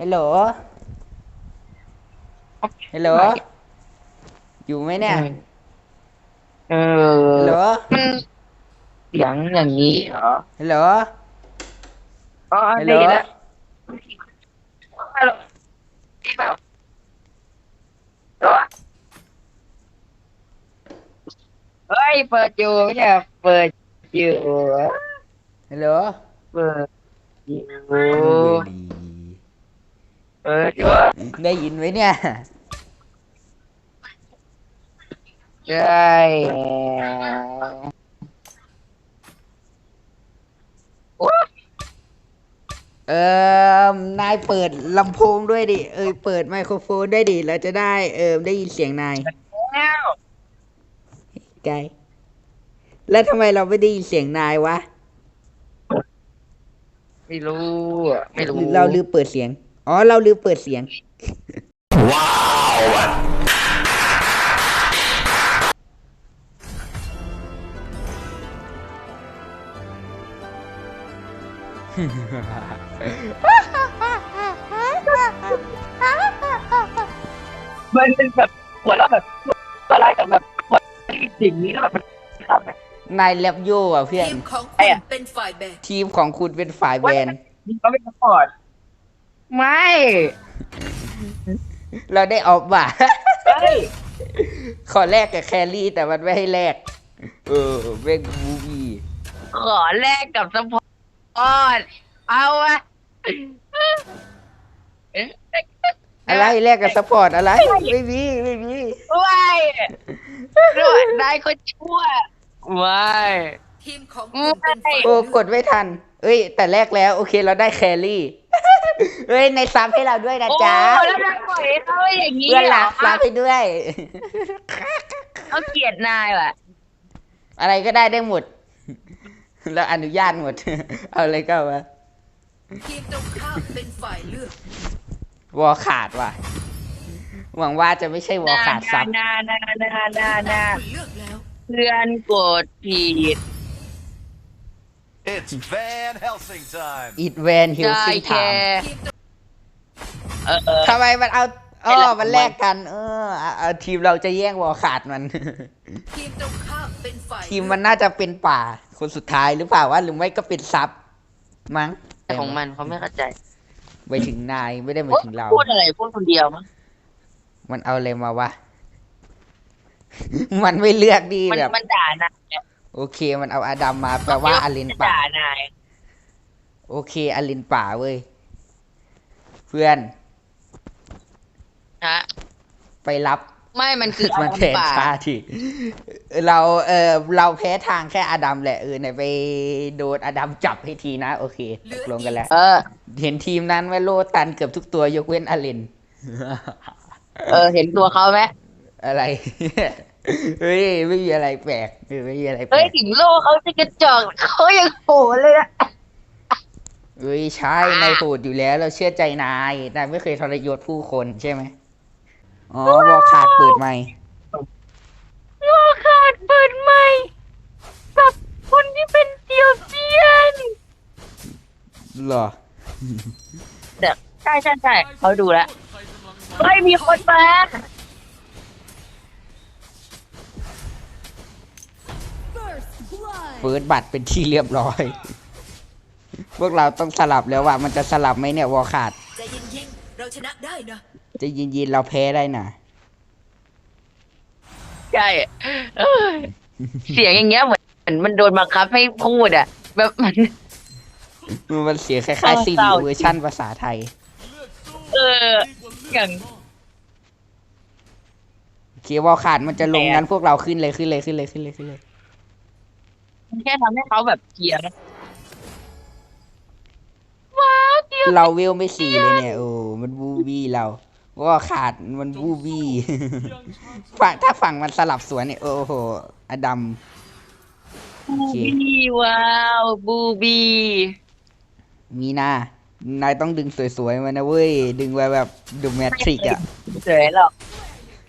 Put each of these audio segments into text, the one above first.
ฮัลโหล ฮัลโหล อยู่ไหมเนี่ย เอฮัลโหลอมันเสียงอย่างนี้เหรอฮัลโหล อ๋อฮัลโหล ได้ยินแล้วฮัลโหลที่เปล่าเหรอเฮ้ย เปิดอยู่ไม่ใช่เหรอเปิดอยู่ ฮัลโหลเปิดอยู่เบอร์ดี เปิดอยู่ได้ยินไหมเนี่ย ใช่โอ้เออนายเปิดลำโพงด้วยดิ เออเปิดไมโครโฟนได้ดิ เราจะได้เออได้ยินเสียงนายแล้วไกลแล้วทำไมเราไม่ได้ยินเสียงนายวะ ไม่รู้อะไม่รู้หรือเราลืมเปิดเสียง อ๋อ เราลืมเปิดเสียงมันเป็นแบบหัวเราะแบบอะไรกับแบบสิ่งนี้แล้วแบบมันทำแบบนายแลบโย่อะเพื่อน ทีมของไอ้คุณอะเป็นฝ่ายแบกทีมของคุณเป็นฝ่ายแบน นี่เขาเป็นสปอร์ต ไม่ เราได้ออกบ่าเฮ้ย ขอแลกกับแครี่แต่มันไม่ให้แลก เออเบงบูบีขอแลกกับสปอร์ตเอาอะอะไรแลกกับสปอร์ตอะไร ไม่มีไม่มีไม่ด้วยนายคนชั่วไม่ทีมของคุณเป็นฝ่ายโอ้เลืกอกดไม่ทัน เอ้ย แต่แรกแล้ว โอเคเราได้แครี่ เฮ้ยในซับให้เราด้วยนะโอ้จ๊ะแล้วนายปล่อยให้เขาอย่างนี้เพื่อนเหรรัอกซับให้ด้วย เขาเกลียดนายว่ะ อะไรก็ได้ได้หมด แล้วอนุญาตหมด เอาอะไรก็เอามาทีมตรงข้ามเป็นฝ่ายเลือกวอลขาดว่ะ หวังว่าจะไม่ใช่วอลขาดซับนานานานานานาคุณเลือกแล้ว เพื่อนกดผิด It's Van Helsing time. อิดแวนฮิลได้ซิงทาแค่มทีมตรงเออเออ ทำไมมันเอาอ๋ไอ้อหลักมันแลกกัน เออเอาเอาทีมเราจะแย่งวอลขาดมัน ทีมตรงข้ามเป็นฝ่ายทีมมันน่าจะเป็นป่า คนสุดท้ายหรือเปล่าวะหรือไม่ก็เป็นซับมั้งของมันเขาไม่เข้าใจไปถึงนายไม่ได้หมายถึงเรา พูดอะไรพูดคนเดียวมั้งมันเอาอะไรมาวะ มันไม่เลือกดีมันแบบ มันด่านาย โอเคมันเอาอาดัมมาแปลว่าอารินป่าด่า นายโอเคอารินป่าเว้ย เพื่อนฮะไปรับไม่มันคือมันอาแทนป่าชาทีเราเออเราแพ้ทางแค่อาดัมแหละเออไหนไปโดนอาดัมจับให้ทีนะ โอเคตกลงกันแล้ว เออ เห็นทีมนั้นว่าโลตันเกือบทุกตัวยกเว้นอาริน เออ เห็นตัวเขาไหมอะไร เฮ้ยไม่มีอะไรแปลกเออไม่มีอะไรแปลเฮ้ยกถึงโลกเขาจะกระจอกเขายังโหดเลยอะเฮ้ยใช่นายโหดอยู่แล้ว เราเชื่อใจนายนายไม่เคยทรยศผู้คนใช่ไหมอ๋อวอลขาดเปิดใหม่โลกขาดเปิดใหม่กับคนที่เป็นเดียวเซียนเหรอเดี๋ยวใช่ใช่ใช่เขาดูแล้วเฮ้ยมีคนมา ฟิร์สบัตรเป็นที่เรียบร้อย พวกเราต้องสลับแล้วว่า มันจะสลับไหมเนี่ยวอลขาดใจเย็นๆเราชนะได้นะจะยินยินๆเราแพ้ได้น่ะ ใช่เอ้ยเสียงอย่างเงี้ยเหมือนเหมือนมันโดนบังคับให้พูดอะแบบมัน มันเสียงคล้ายๆซีเศดีร้าเวอร์ชั่นภาษาไทย เออ อย่าง โอเควอลขาดมันจะลงแพ้งั้นพวกเราขึ้นเลยขึ้นเลยขึ้นเลยขึ้นเลยขึ้นเลย แค่ทำให้เขาแบบเกลียดนะว้าวเดียวเราเวลไม่สี่เลยเนี่ยโอ้มันบูบี้เราวอลขาดมันบูบี้ฝั่งถ้าฝั่งมันสลับสวนเนี่ยโอ้โหอดัมโอบูเคบี้ว้าวบูบี้มีหน้านายต้องดึงสวยๆมานะเว้ย ดึงไว้แบบดูแมทริกอะเสวยหรอก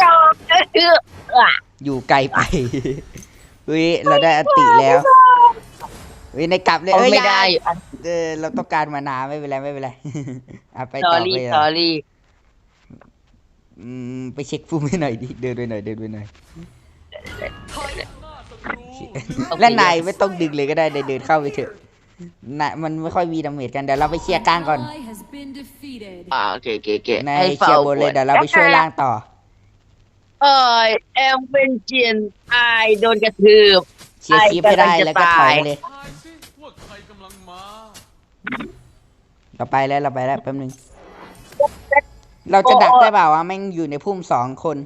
จอกก็คืออะอยู่ไกลไป เฮ้ยเราได้อติแล้วเฮ้ยในกลับเลยเอาเอ้ยไม่อย่าได้อันเออเราต้องการมานาไม่เป็นไรไม่เป็นไรอะไปสต่ออรี่ไปสต่ออรี่อืมไปเช็คฟูมิหน่อยดิเดินไปหน่อยเดินไปหน่อยถอยและนายไม่ต้องดึงเลยก็ได้เดินเดินเข้าไปเถอะนายมันไม่ค่อยมีดาเมจกันเดี๋ยวเราไปเคลียร์กลางก่อน Ally has been defeated. อ่าโอเคโอเคโอเคนายให้เคลียร์บนเลยเดี๋ยวเราไปช่วยล่างต่อ เออแอมเป็นเจียนไอายโดนกระทืบเคลียร์คลิปให้ได้แล้วก็ถอยเลย ทายสิว่าใครกำลังมา เราไปแล้วเราไปแล้วแป๊บนึง เราจะดักได้เปล่าวะแม่งอยู่ในพุ่มสองคน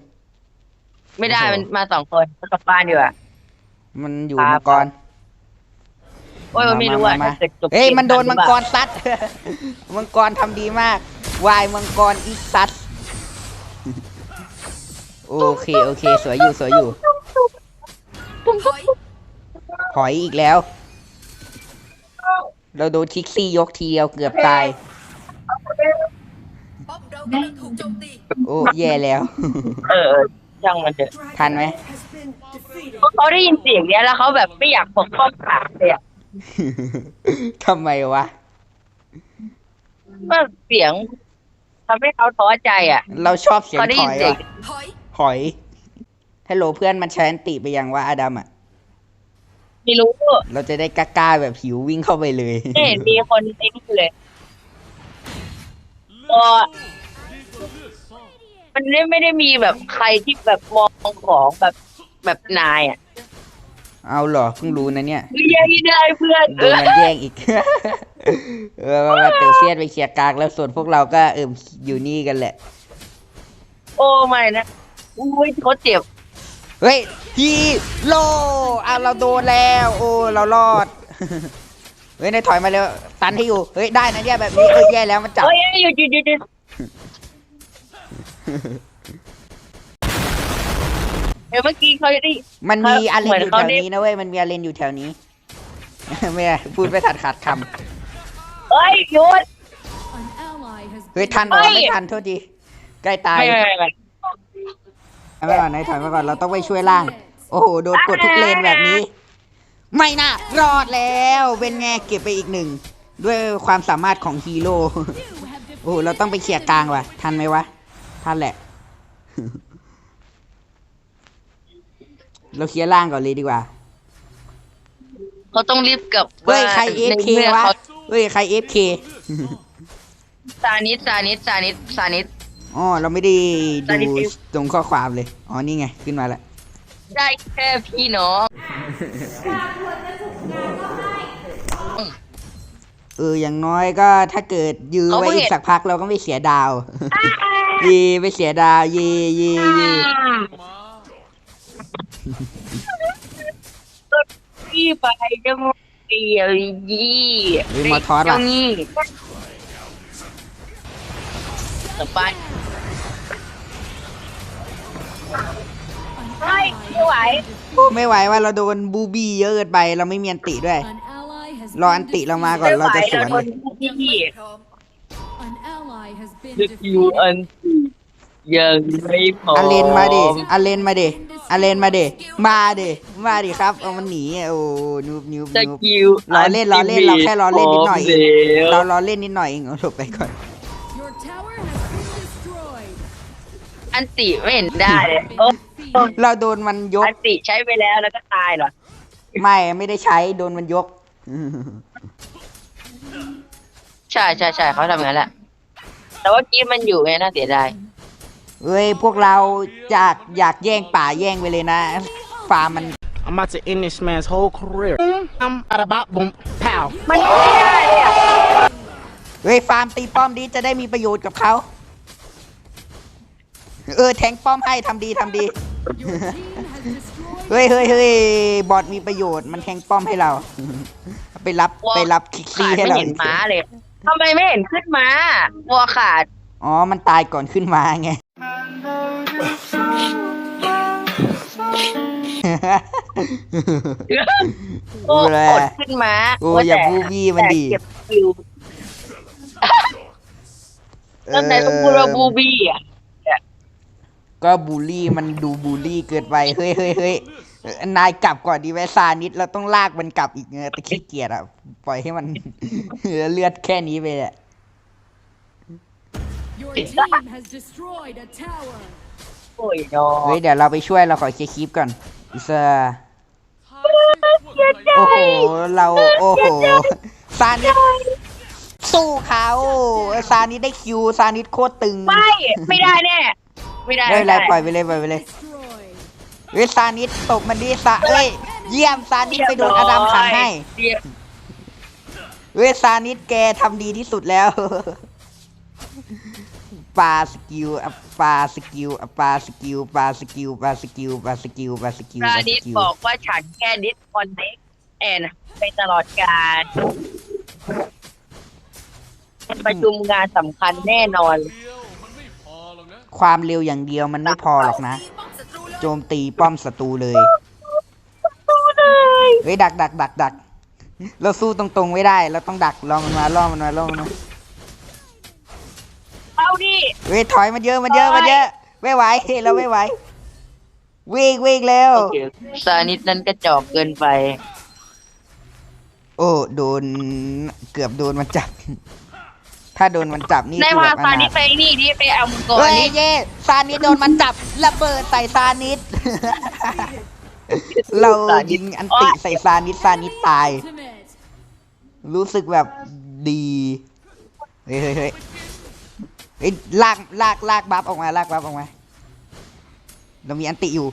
ไม่ได้โอ้โหมันมาสองคนมันกลับบ้านดีกว่า มันอยู่ครับมังกรโอ้ยไม่รู้ว่ามาถ้าเกิดจบเฮ้ยกมันโดนทัมังหรือกเปรล่าซัด มังกรทำดีมาก วายมังกรอีซัด โอเคโอเค สวยอยู่สวยอยู่ถอยถอยอีกแล้ว เราโดนทิกซี่ยกทีเดียวเกือบตาย ป้อมเรากำลังถูกโจมตีโอ้แย่แล้ว เออช่างมันเถอะทันไหมเพราะเขาได้ยินเสียงเนี้ยแล้วเขาแบบไม่อยากปกป้องขาเลยอะทำไมวะ ก็เสียงทำให้เขาท้อใจอะ เราชอบเสียงเขาได้ถยินอยเสียงวะถอย ถอยฮัลโหลเพื่อนมันใช้อันติไปยังว่าอดัมอะ ไม่รู้เราจะได้กล้าๆแบบหิววิ่งเข้าไปเลยไม่เห็นมีคนไอ้นี่เลยก็มันไม่ได้มีแบบใครที่แบบมองของแบบแบบนายอะ เอาเหรอเพิ่งรู้นะเนี่ยไม่ได้ไม่ได้เพื่อนโดนมันแย่งอีก เออมาเตลเซียนไปเคลียร์กลางแล้วส่วนพวกเราก็เอิมอยู่นี่กันแหละ โอ้ไม่นะ อุ้ยเขาเจ็บเฮ้ยฮีโลอะเราโดนแล้ว โอ้เรารอด เฮ้ยนายถอยมาเร็วตันให้อยู่ เฮ้ยได้นะเนี่ยแบบนี้เอ้ยแย่แล้วมันจับ เฮ้ยหยุดหยุดหยุดหยุดเดี๋ยวเมื่อกี้เขาได้ มันมีเขาอาเลนเหมือนอยู่เขาแถวได้นี้นะเว้ย มันมีอาเลนอยู่แถวนี้ ไม่ได้พูดไปทัดขาดคเฮ้ยหยุด An ally has ำเฮ้ย been ทันเหรอเฮ้ยไม่ทันโทษทีใกล้ตาย ไม่ไม่ไม่ไม่ถ อยมาก่อนนายถอยมาก่อนเราต้องไปช่วยล่าง โอ้โหโดนกดทุกเลนแบบนี้ ไม่น่ารอดแล้วเป็นไงเก็บไปอีกหนึ่งด้วยความสามารถของฮีโร่โอ้โหเราต้องไปเคลียร์กลางว่ะ ทันไหมวะทันแหละ เราเคลียร์ล่างก่อนเลยดีกว่าเขาต้องรีบกลับเฮ้ยใครบ้านเอฟเควมื่ะเขาเฮ้ยใครเอฟเคซานิดซานิดซานิดซานิด อ๋อเราไม่ได้ตอนนี้ดูฟิวตรงข้อความเลย อ๋อนี่ไงขึ้นมาแล้ว ได้แค่พี่น้องเอออย่างน้อยก็ถ้าเกิดยื้อไว้อีกสักพักเราก็ไม่เสียดาวเย่ไม่เสียดาวเย่เย่เย่พี่ไปจะมาเดียวยี่เฮ้ยมาทอสเจ้าว่ะนี่ สบาย An ally Ai, yêu has ải. been ไม่ไหวว่าเราโดนบูบี้เยอะเกินไป เราไม่มีอันติด้วย defeated. An ally has รอ been อันติเรามา defeated. ก่อนเราจะสวนโดเลนยพี่ยังไม่พร้อม An ally has been ดึกอยู่อั defeated. นยังไม่พออาอาเลนมาดิอาเลนมาดิอาเลนมาดิมาดิมาดิครับเอามันหนีโอ้นูบนูบสนูบกิลล้อเล่นล้อเล่นเราแค่ล้อเล่นนิดหน่อยพร้มแล้วเราล้อเล่นนิดหน่อยเองเอาหลบไปก่อน Your tower has been destroyed. อันติไม่เห็นได้เลยโอ้ Defeated. เราโดนมันยก อันติใช้ไปแล้วแล้วก็ตายเหรอ ไม่ไม่ได้ใช้โดนมันยก ใช่ใช่ใช่เขาทำงั้นแหละ แต่ว่ากี้มันอยู่ไงน่าเสียดาย เอ้ยพวกเราอยากอยากแย่งป่าแย่งไปเลยนะฟาร์มมัน I'm about to end this man's whole career. I'm at about boom pow. มันไม่ได้เลยอะเฮ้ยฟาร์มตีป้อมดีจะได้มีประโยชน์กับเขา เออแทงป้อมให้ทำดีทำดี Your team has destroyed เฮ้ยเฮ้ยเฮ้ยบอทมีประโยชน์มันแทงป้อมให้เรา ไปรับไปรับคิกซี่ขาดให้ไม่เราเห็นม้าเลยทำไมไม่เห็นขึ้นมาวัวขาด อ๋อ มันตายก่อนขึ้นมาไง โอ้ดูแลกดขึ้นมาโอ้อย่าบูบี้มันดิ แต่เก็บฟิวแล้วไหนต้องพูดว่าบูบี้อะ ก็บูลลี่มันดูบูลลี่เกินไปเฮ้ยเฮ้ยเฮ้ยเออนายกลับก่อนดีไหมซานิดเราต้องลากมันกลับอีกเงแต่ขี้เกียจอะปล่อยให้มัน เลือดแค่นี้ไปอะ Your team has destroyed a tower. โอ้ยน้อเฮ้ยเดี๋ยวเราไปช่วยเราขอเคลียร์คลิปก่อนอิสราทายสิว่าใครโอ้โหเราโอ้โหซานิดสู้เขาซานิดได้คิวซานิดโคตรตึง ไม่ ไม่ได้แน่ ไม่ได้ไม่เป็นไรปล่อยไปเลยปล่อยไปเลย Destroyed. เฮ้ยซานิดตกมันดีซาเอ้ยเยี่ยมซานิดไปโดนอดัมขังให้ เรียบเฮ้ยซานิดแกทำดีที่สุดแล้ว ปาสกิลอะปาสกิลอะปาสกิลปาสกิลปาสกิลปาสกิลปาสกิลราปาสนิดกิลบอกว่าฉันแค่ดิสคอนเน็กแอนไปตลอดการประชุมงานสำคัญแน่นอนเความเร็วอย่างเดียวมันไม่พอหรอกนะป้อมศัตรูเลยโจมตีป้อมศัตรูเลยเฮ้ยดักดักดักดักเราสู้ตรงๆไม่ได้ เราต้องดักลองมันมาล่อมันมาล่อมันมาเอาดิเฮ้ยถอยมันเยอะมันเยอะมันเยอะไม่ไหวเราไม่ไหววิ่งวิ่งเร็วซานิดนั้นกระจอกเกินไป โอ้โดนเกือบโดนมันจับ ถ้าโดนมันจับนี่ได้คือพาแบบอซานานิถดไปนี่ดิไปเอามังกรเฮ้ยนี่เย่ซานิดโดนมันจับระเบิดใส่ซานิดเรายิงอันติใส่ซานิดซานิดตาย Ultimate. รู้สึกแบบดีเฮ้ยเฮ้ยเฮ้ยเฮ้ยลากลากลากบัฟออกมาลากบัฟออกมา เรามีอันติอยู่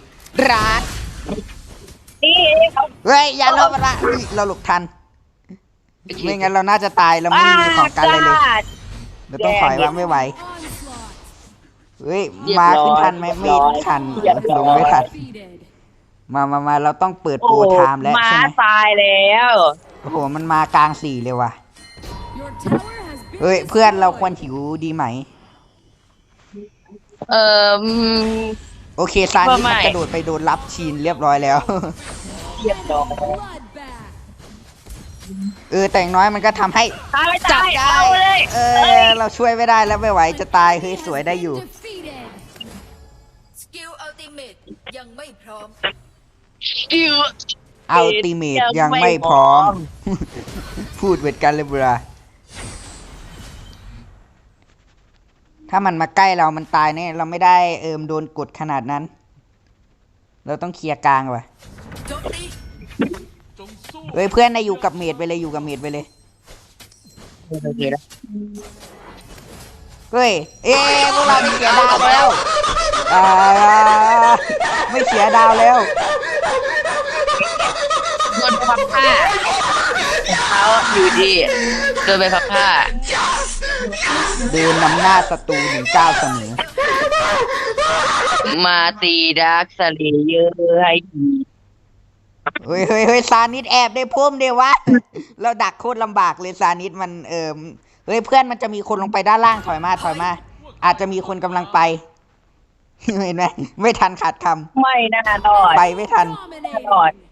รัดนี่เขาเฮ้ยอย่าลบมันละอุ๊ยเราหลบทัน ไม่งั้นเราน่าจะตายเราไม่มีของกันเลยเลยเราต้องถอยว่าไม่ไหว Onslaught. เฮ้ยมาขึ้นทันไหมไม่ทันลงไม่ทัน Defeated. มามามาเราต้องเปิดโอ้โปรไทม์แล้วม้าใช่ไหมตายแล้วโอ้โหมันมากลางสี่เลยว่ะ Your tower has been เฮ้ยเพื่อนเราควร destroyed. หิวดีไหม เอ่ออืมโอเคซานี่ไม่มันกระโดดไปโดนรับชีนเรียบร้อยแล้วเรียบร้อย Bloodbath. เออแต่อย่างน้อยมันก็ทำให้ตายไม่จัตาบยได้เอาเลยเอเอ้อยเราช่วยไม่ได้แล้วไม่ไหวจะตายเฮ้ยสวยได้อยู่ Defeated. สกิลอัลติเมตยังไม่พร้อม อิว อัลติเมตยังไม่พร้อม พูดเหมือนกันเลยบุราถ้ามันมาใกล้เรามันตายเนี่ยเราไม่ได้เอิมโดนกดขนาดนั้น เราต้องเคลียร์กลางว่ะ โจมตีจงสู้ เฮ้ยเพื่อนนายอยู่กับเมดไปเลยอยู่กับเมดไปเลยโอเคแล้วเฮ้ยเอ๊ะพวกเราไม่เสียดาวแล้วอ่าไม่เสียดาวแล้วโดนพับผ้าเขาอยู่ดีโดนไปพับผ้าเดินนำหน้าศัตรูหนึ่งเก้าวเสมอมาตีดาร์คสเลเยอร์ให้ที เฮ้ยเฮ้ยเฮ้ยซานิดแอบได้พุ่มเดียววะ เราดักโคตรลำบากเลยซานิดมันเอิมเฮ้ยเพื่อนมันจะมีคนลงไปด้านล่างถอยมาถอยมา อาจจะมีคนกำลังไป เห็นไหมไม่ทันขาดคไม่น่ารอดำไปไม่ทัน Dominating.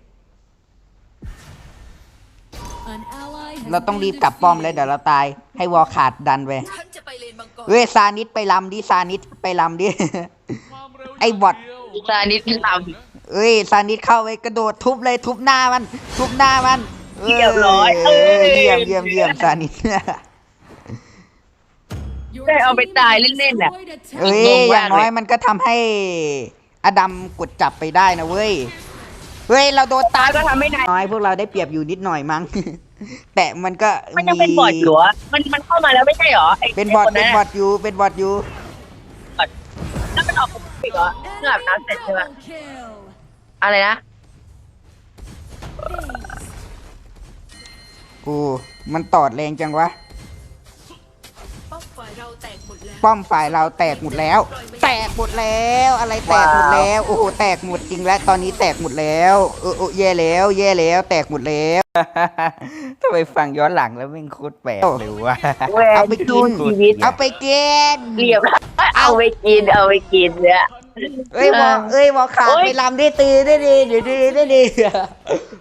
An ally has เราต้อง been รีบกลับป้อมแล้ว defeated. เดี๋ยวเราตาย ให้วอลขาดดันไปฉันจะไปเลนมังกรเฮ้ยซานิดไปลำดิซานิดไปลำดิความเร็วไอ้บอทย่างเดียวซานิดท เอ้ยซานิดเข้าไปกระโดดทุบเลยทุบหน้ามัน ทุบหน้ามันเรียบร้อยเออเยี่ยมเยี่ยมเยี่ยมซานิด Your ได้เอาไป team ตาย has เล่นๆน่ะ destroyed a เอ้ tower. ยอย่างน้อยมันก็ทำให้อดัมกดจับไปได้นะเว้ยเฮ้ยเราโดนตายก็ทำไม่ได้น้อยพวกเราได้เปรียบอยู่นิดหน่อยมั้งแต่มันก็มันยังเป็นบอดอยู่เหรอมันมันเข้ามาแล้วไม่ใช่เหรอไเป็นบอดไคเป็นนั้นบอดอยู่เป็นบอดอยู่แล้วมันออกปกติเหรอเมื่ออาบน้ำเสร็จใช่ไหม Double kill. อะไรนะกูมันตอดแรงจังวะ ป้อมฝ่ายเราแตกหมดแล้วป้อมฝ่ายเราแตกหมดแล้ว แตกหมดแล้ว อะไรแตกหมดแล้ว โอ้โห แตกหมดจริงแล้ว ตอนนี้แตกหมดแล้ว เออเออแย่แล้ว แย่แล้ว แตกหมดแล้ว ทำไมฟังย้อนหลังแล้วแม่งโคตรแปลกเลยวะ แหวนเอาไปกินสู้ชีวิตเอาไปกิน เรียบร้อยเอาไปกินเอาไปกินเนี่ย เอ้ยวอเอ้ยวอขาดโอ๊ยไปลำได้ตีได้ดีเดี๋ยวดีได้ดี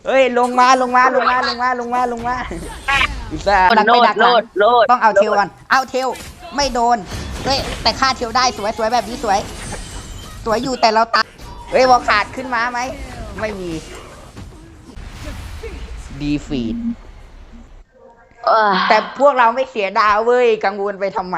เอ้ยลงมาลงมาลงมาลงมาลงมาลงมาอิสระโลดดักโลหลังดโลดต้องเอาเทลก่อนเอาเทลไม่โดนเฮ้ยแต่ค่าเทลได้สวยสวยแบบนี้สวย สวยอยู่แต่เราตายเฮ้ยวอขาดขึ้นมาไหมไม่มีดีฟีดเออแต่พวกเราไม่เสียดาวเว้ยกังวลไปทำไม